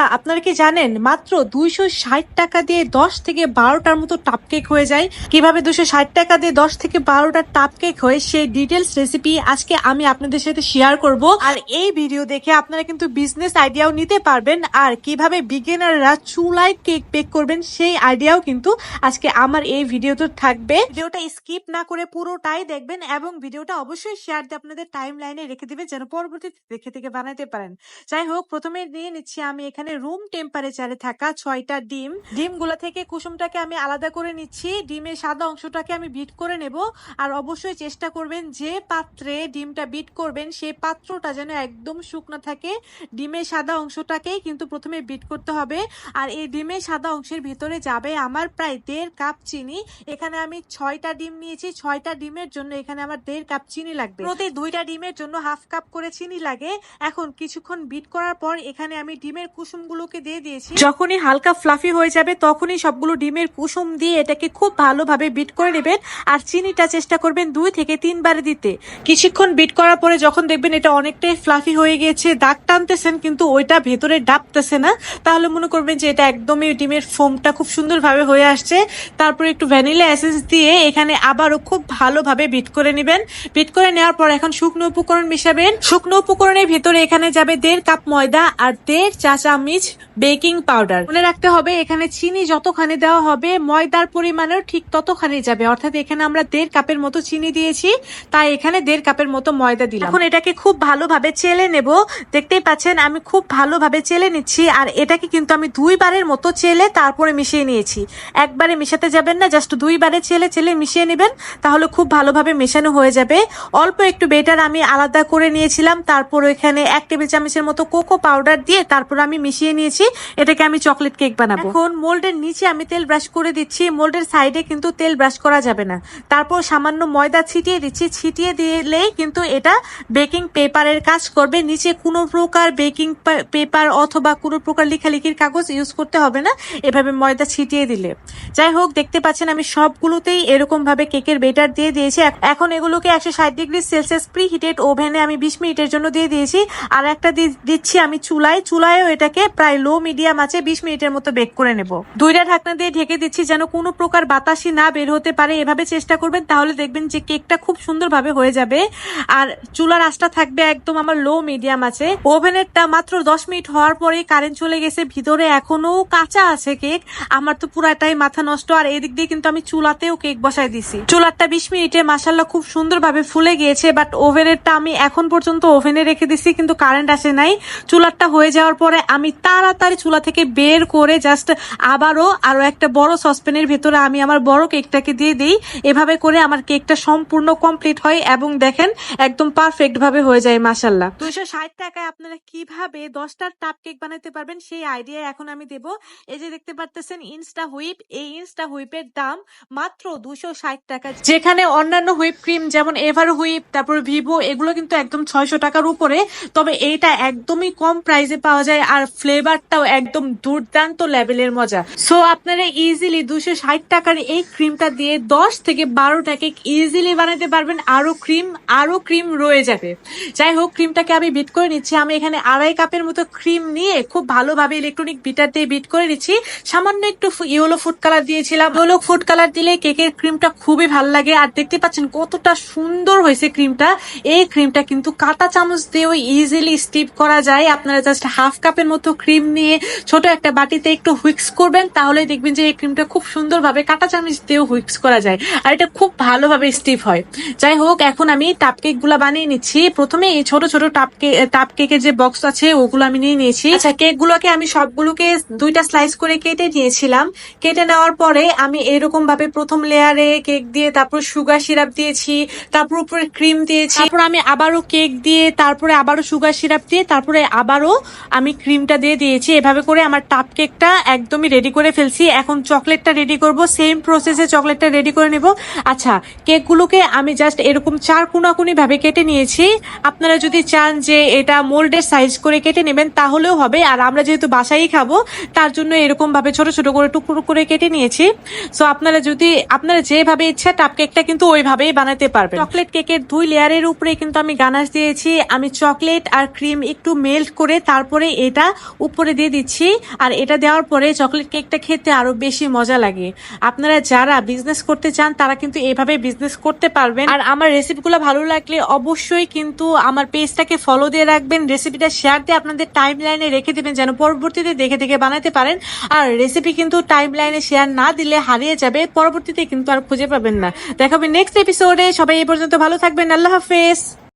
আচ্ছা আপনারা কি জানেন, মাত্র দুইশো ষাট টাকা দিয়ে দশ থেকে বারোটার মতো টাপ কেক হয়ে যায়। কীভাবে দুশো ষাট টাকা দিয়ে দশ থেকে বারোটা টাপ কেক হয়, সেই ডিটেলস রেসিপি আজকে আমি আপনাদের সাথে শেয়ার করব। আর এই ভিডিও দেখে আপনারা কিন্তু বিজনেস আইডিয়াও নিতে পারবেন। আর কীভাবে বিগিনাররা চুলায় কেক বেক করবেন, সেই আইডিয়াও কিন্তু আজকে আমার এই ভিডিওতে থাকবে। ভিডিওটা স্কিপ না করে পুরোটাই দেখবেন এবং ভিডিওটা অবশ্যই শেয়ার দিয়ে আপনাদের টাইম লাইনে রেখে দিবেন, যেন পরবর্তীতে দেখে থেকে বানাতে পারেন। যাই হোক, প্রথমে নিয়ে নিচ্ছি আমি এখানে রুম টেম্পারেচারে থাকা ছয়টা ডিম, ডিমগুলো থেকে কুসুমটাকে আমি আলাদা করে নিচ্ছি। ডিমের সাদা অংশটাকে আমি বিট করে নেব। আর অবশ্যই চেষ্টা করবেন যে পাত্রে ডিমটা বিট করবেন সেই পাত্রটা যেন একদম শুকনো থাকে। ডিমের সাদা অংশটাকেই কিন্তু প্রথমে বিট করতে হবে। আর এই ডিমের সাদা অংশের ভিতরে যাবে আমার প্রায় দেড় কাপ চিনি। এখানে আমি ছয়টা ডিম নিয়েছি। ছয়টা ডিমের জন্য এখানে আমার দেড় কাপ চিনি লাগবে। প্রতি দুইটা ডিমের জন্য হাফ কাপ করে চিনি লাগে। এখন কিছুক্ষণ বিট করার পর এখানে আমি ডিমের কুসুমগুলোকে দিয়ে দিয়েছি। যখনই হালকা ফ্লাফি হয়ে যাবে, তখনই সবগুলো ডিমের কুসুম দিয়ে এটাকে খুব ভালোভাবে বিট করে নেবেন আর চিনিটা চেষ্টা করবেন দুই থেকে তিনবার দিতে। কিছুক্ষণ বিট করার পরে যখন দেখবেন এটা অনেকটাই ফ্লাফি হয়ে গেছে দাগ টানতেছেন কিন্তু ওইটা ভেতরে ডাবতেছে না। তাহলে মনে করবেন যে এটা একদমই ডিমের ফোমটা খুব সুন্দরভাবে হয়ে আসছে। তারপরে একটু ভ্যানিলা এসেন্স দিয়ে এখানে আবারও খুব ভালোভাবে বিট করে নেবেন। বিট করে নেওয়ার পর এখন শুকনো উপকরণ মিশাবেন। শুকনো উপকরণের ভেতরে এখানে যাবে দেড় কাপ ময়দা আর দেড় চা চামচ বেকিং পাউডার। মনে রাখতে হবে, এখানে চিনি যতখানি দেওয়া হবে, ময়দার পরিমাণেও ঠিক ততখানি যাবে। অর্থাৎ এখানে আমরা দেড় কাপের মতো চিনি দিয়েছি, তাই এখানে দেড় কাপের মতো ময়দা দিলাম। এখন এটাকে খুব ভালোভাবে চেলে নেব। দেখতেই পাচ্ছেন, আমি খুব ভালোভাবে চেলে নিচ্ছি, আর এটাকে কিন্তু আমি দুইবারের মতো চেলে তারপরে মিশিয়ে নিয়েছি। একবারে মিশাতে যাবেন না, জাস্ট দুইবারে চেলে চেলে মিশিয়ে নেবেন, তাহলে খুব ভালোভাবে মেশানো হয়ে যাবে। অল্প একটু বেটার আমি আলাদা করে নিয়েছিলাম, তারপর এখানে এক টেবিল চামচের মতো কোকো পাউডার দিয়ে তারপর আমি মিশিয়ে নিয়েছি। এটাকে আমি চকলেট কেক বানাবো। এখন মোল্ডের নিচে আমি তেল ব্রাশ করে দিচ্ছি। মোল্ডের সাইডে কিন্তু তেল ব্রাশ করা যাবে না। তারপর সামান্য ময়দা ছিটিয়ে দিচ্ছি। ছিটিয়ে দিলেই কিন্তু এটা বেকিং পেপারের কাজ করবে। নিচে কোনো প্রকার বেকিং পেপার অথবা কোনো প্রকার লেখালেখির কাগজ ইউজ করতে হবে না। এভাবে ময়দা ছিটিয়ে দিলে। যাই হোক, দেখতে পাচ্ছেন আমি সবগুলোতেই এরকম ভাবে কেকের বেটার দিয়ে দিয়েছি। এখন এগুলোকে একশো ষাট ডিগ্রি সেলসিয়াস প্রি হিটেড ওভেনে আমি বিশ মিনিটের জন্য দিয়ে দিয়েছি। আর একটা দিচ্ছি আমি চুলায়। চুলায়ও এটাকে প্রায় লো মিডিয়াম আছে, বিশ মিনিটের মতো বেক করে নেব। দুইটা ঢাকনা দিয়ে ঢেকে দিচ্ছি যেন কোনো প্রকার বাতাসই না বের হতে পারে। এভাবে চেষ্টা করবেন, তাহলে দেখবেন যে কেকটা খুব সুন্দরভাবে হয়ে যাবে। আর চুলার আঁচটা থাকবে একদম আমার লো মিডিয়াম আছে। ওভেনেরটা মাত্র দশ মিনিট হওয়ার পরে কারেন্ট চলে গেছে। ভিতরে এখনও কাঁচা আছে কেক। আমার তো পুরাটাই মাথা নষ্ট। আর এদিক দিয়ে কিন্তু আমি চুলাতেও কেক বসাই দিছি। চুলারটা বিশ মিনিটে মাসাল্লাহ খুব সুন্দরভাবে ফুলে গিয়েছে বাট ওভেনেরটা আমি এখন পর্যন্ত ওভেনে রেখে দিছি, কিন্তু কারেন্ট আসে নাই। চুলারটা হয়ে যাওয়ার পরে আমি তাড়াতাড়ি চুলা থেকে বের করে জাস্ট আবারও আরও একটা বড় সসপ্যানের ভেতরে আমি আমার বড় কেকটাকে দিয়ে দিই। এভাবে করে আমার কেকটা সম্পূর্ণ কমপ্লিট হয় এবং দেখেন একদম পারফেক্ট ভাবে হয়ে যায় মাসাল্লাহ দুইশো ষাট টাকায় আপনারা কীভাবে দশটার টাপ কেক বানাতে পারবেন সেই আইডিয়া এখন আমি দেব। এই যে দেখতে পারতেছেন ইনস্টা হুইপ এই ইনস্টা হুইপের দাম মাত্র দুশো ষাট টাকা। যেখানে অন্যান্য হুইপ ক্রিম যেমন এভার হুইপ তারপর ভিভো এগুলো কিন্তু একদম ছয়শো টাকার উপরে। তবে এইটা একদমই কম প্রাইসে পাওয়া যায়। আর ফ্লেভারটাও একদম দুর্দান্ত লেভেলের মজা। সো আপনারা ইজিলি দুশো ষাট টাকার এই ক্রিমটা দিয়ে দশ থেকে বারোটা কেক ইজিলি বানাতে পারবেন। আরও ক্রিম আরও ক্রিম রয়ে যাবে। যাই হোক ক্রিমটাকে আমি বিট করে নিচ্ছি। আমি এখানে আড়াই কাপের মতো ক্রিম নিয়ে খুব ভালোভাবে ইলেকট্রনিক বিটার দিয়ে বিট করে নিচ্ছি। সামান্য একটু ইয়েলো ফুড কালার দিয়েছিলাম। ইয়েলো ফুড কালার দিলে কেকের ক্রিমটা খুবই ভালো লাগে। আর দেখতে পাচ্ছেন কতটা সুন্দর হয়েছে ক্রিমটা এই ক্রিমটা কিন্তু কাঁটা চামচ দিয়েও ইজিলি স্টিপ করা যায়। আপনারা জাস্ট হাফ কাপের মতো ক্রিম নিয়ে ছোট একটা বাটিতে একটু হুইক্স করবেন তাহলে দেখবেন যে এই ক্রিমটা খুব সুন্দরভাবে কাঁটা চামচ দিয়েও হুইক্স করা যায়। আর এটা খুব ভালোভাবে স্টিপ হয়। যাই হোক, এখন আমি টাপ কেকগুলা বানিয়ে নিচ্ছি। প্রথমে এই ছোট ছোট টাপ কেক টাপ কেকের যে বক্স আছে, ওগুলো আমি নিয়ে নিয়েছি। আচ্ছা কেক গুলোকে আমি সবগুলোকে দুইটা স্লাইস করে কেটে নিয়েছিলাম। কেটে নেওয়ার পরে আমি এরকম ভাবে প্রথম লেয়ারে কেক দিয়ে, তারপর সুগার সিরাপ দিয়েছি, তারপর উপরে ক্রিম দিয়েছি। তারপর আমি আবারও কেক দিয়ে, তারপরে আবারও সুগার সিরাপ দিয়ে, তারপরে আবারও আমি ক্রিমটা দিয়ে দিয়েছি। এভাবে করে আমার টাপ কেকটা একদমই রেডি করে ফেলছি। এখন চকলেটটা রেডি করব। সেম প্রসেসে চকলেটটা রেডি করে নেব। আচ্ছা কেকগুলোকে আমি জাস্ট এরকম চার কোনাকুনি ভাবে কেটে নিয়েছি। আপনারা যদি চান যে এটা মোল্ডের সাইজ করে কেটে নেবেন, তাহলেও হবে। আর আমরা যেহেতু বাসায় খাব, তার জন্য এরকম ভাবে ছোট ছোট করে টুকরো করে কেটে নিয়েছি। সো আপনারা যদি, আপনারা যেভাবে ইচ্ছা টাপ কেকটা কিন্তু ওইভাবেই বানাতে পারবেন। চকলেট কেকের দুই লেয়ারের উপরে কিন্তু আমি গানাশ দিয়েছি। আমি চকলেট আর ক্রিম একটু মেল্ট করে তারপরে এটা উপরে দিয়ে দিচ্ছি, আর এটা দেওয়ার পরে চকলেট কেকটা খেতে আরও বেশি মজা লাগে। আপনারা যারা বিজনেস করতে চান, তারা কিন্তু এভাবে বিজনেস করতে পারবেন। আর আমার রেসিপিগুলো ভালো লাগলে অবশ্যই কিন্তু আমার পেজটাকে ফলো দিয়ে রাখবেন। রেসিপিটা শেয়ার দিয়ে আপনাদের টাইম লাইনে রেখে দেবেন, যেন পরবর্তীতে দেখে দেখে বানাতে পারেন। আর রেসিপি কিন্তু টাইম লাইনে শেয়ার না দিলে হারিয়ে যাবে, পরবর্তীতে কিন্তু আর খুঁজে পাবেন না। দেখাবে নেক্সট এপিসোডে সবাই এই পর্যন্ত ভালো থাকবেন। আল্লাহ হাফেজ।